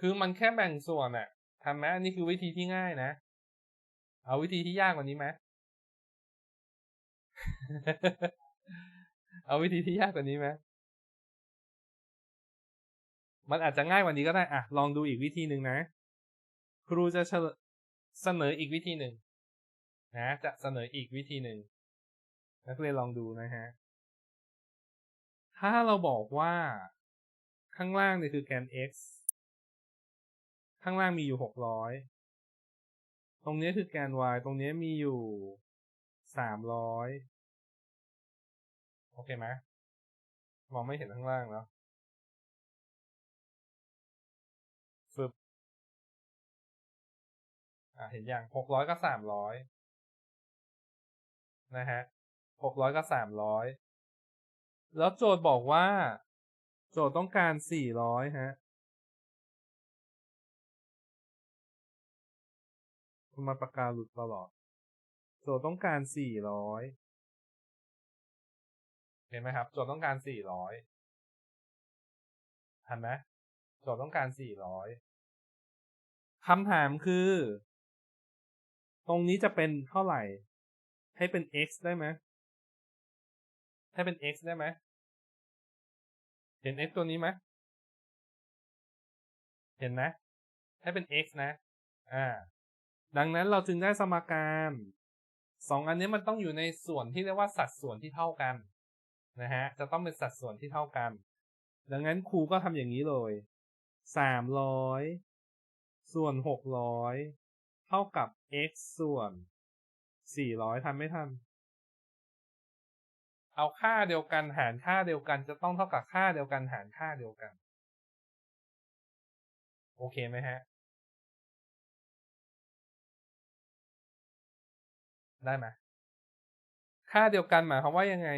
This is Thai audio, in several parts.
คือมันแค่แบ่งส่วนอะทำไหมอันนี้คือวิธีที่ง่ายนะ เอาวิธีที่ยากกว่านี้ไหมเอาวิธีที่ยากกว่านี้ไหมมันอาจจะง่ายกว่านี้ก็ได้อะลองดูอีกวิธีหนึ่งนะ ครูจะเสนออีกวิธีหนึ่งนะ จะเสนออีกวิธีหนึ่งนักเรียนลองดูนะฮะ ถ้าเราบอกว่าข้างล่างนี่คือแกน x ข้างล่างมีอยู่หกร้อยตรงนี้คือแกน y ตรงนี้มีอยู่สามร้อยโอเคไหมมองไม่เห็นข้างล่างแล้วฟึบอ่าเห็นอย่างหกร้อยกับสามร้อยนะฮะหกร้อยกับสามร้อยแล้วโจทย์บอกว่า โจทย์ต้องการสี่ร้อยฮะ มาปากกาหลุดตลอดโจทย์ต้องการสี่ร้อยเห็นไหมครับ โจทย์ต้องการสี่ร้อยทันไหมโจทย์ต้องการสี่ร้อยคำถามคือ ตรงนี้จะเป็นเท่าไหร่ ให้เป็น x ได้ไหมให้เป็น x ได้ไหมเห็น x ตัวนี้ไหมเห็นนะ ให้เป็น x นะ อ่า ดังนั้นเราจึงได้สมการสองอันนี้มันต้องอยู่ในส่วนที่เรียกว่าสัดส่วนที่เท่ากันนะฮะจะต้องเป็นสัดส่วนที่เท่ากัน ดังนั้นครูก็ทำอย่างนี้เลยสามร้อยส่วนหกร้อยเท่ากับ x ส่วนสี่ร้อยทันไม่ทันเอาค่าเดียวกันหารค่าเดียวกันจะต้องเท่ากับค่าเดียวกันหารค่าเดียวกัน โอเคไหมฮะ ได้ไหมค่าเดียวกันหมายความว่ายังไง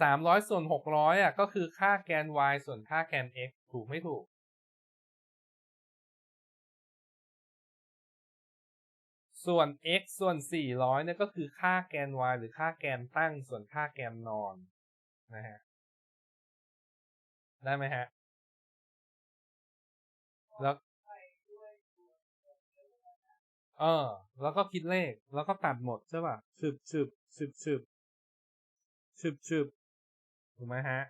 สามร้อยส่วนหกร้อยอะก็คือค่าแกน y ส่วนค่าแกน x ถูกไม่ถูก ส่วน x ส่วน400เนี่ยก็คือค่าแกน y หรือค่าแกนตั้งส่วนค่าแกนนอนนะฮะได้ไหมฮะแล้ว เออ แล้วก็คิดเลข แล้วก็ตัดหมดใช่ป่ะสืบสืบสืบสืบสืบสืบถูกไหมฮะ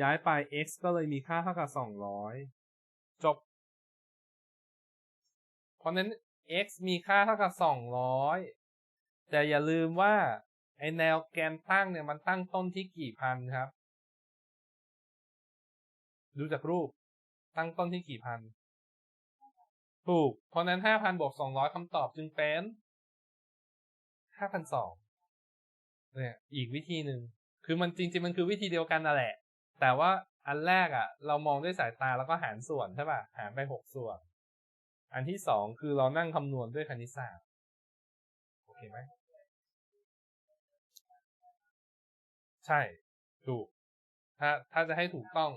ย้ายไป x ก็เลยมีค่าเท่ากับ200จบ เพราะนั้น x มีค่าเท่ากับ200แต่อย่าลืมว่า ไอแนวแกนตั้งเนี่ยมันตั้งต้นที่กี่พันครับ ดูจากรูปตั้งต้นที่กี่พัน ถูก เพราะนั้น5,000บวก200คำตอบจึงเป็น5,200เนี่ย อีกวิธีหนึ่ง คือมันจริง ๆ มันคือวิธีเดียวกันนั่นแหละ แต่ว่าอันแรกอะ เรามองด้วยสายตาแล้วก็หารส่วนใช่ป่ะ หารไปหกส่วน อันที่สองคือเรานั่งคำนวณด้วยคณิตศาสตร์ โอเคไหม ใช่ ถูก ถ้าถ้าจะให้ถูกต้อง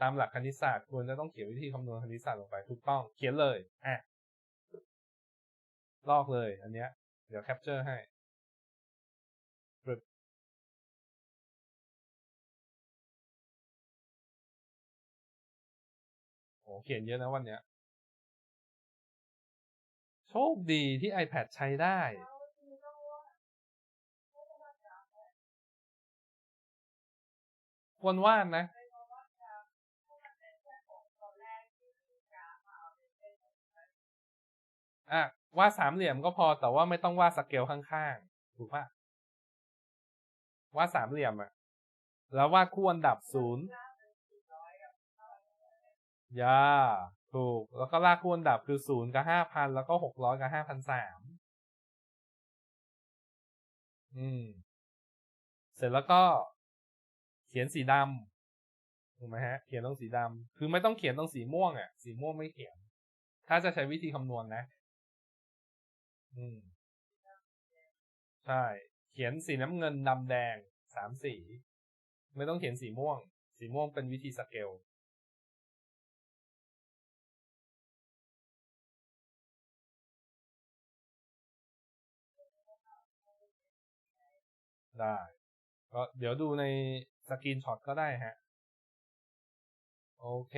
ตามหลักคณิตศาสตร์ควรจะต้องเขียนวิธีคำนวณคณิตศาสตร์ลงไปถูกต้อง เขียนเลยอะลอกเลย อันเนี้ย เดี๋ยวแคปเจอร์ให้โอ้เขียนเยอะนะวันเนี้ย โชคดีที่ iPad ใช้ได้ ควรวาดนะ อะวาดสามเหลี่ยมก็พอแต่ว่าไม่ต้องวาดสเกลข้างๆถูกปะวาดสามเหลี่ยมอะแล้ววาดคู่อันดับศูนย์ยาถูก แล้วก็ลากคู่อันดับคือศูนย์กับห้าพันแล้วก็หกร้อยกับห้าพันสามอืม เสร็จแล้วก็ เขียนสีดำถูกไหมฮะ เขียนต้องสีดำคือไม่ต้องเขียนต้องสีม่วงอะ สีม่วงไม่เขียน ถ้าจะใช้วิธีคำนวณนะ อืมใช่ เขียนสีน้ำเงินดำแดงสามสี ไม่ต้องเขียนสีม่วง สีม่วงเป็นวิธีสเกล ได้ ก็เดี๋ยวดูในสกรีนช็อตก็ได้ฮะ โอโอเค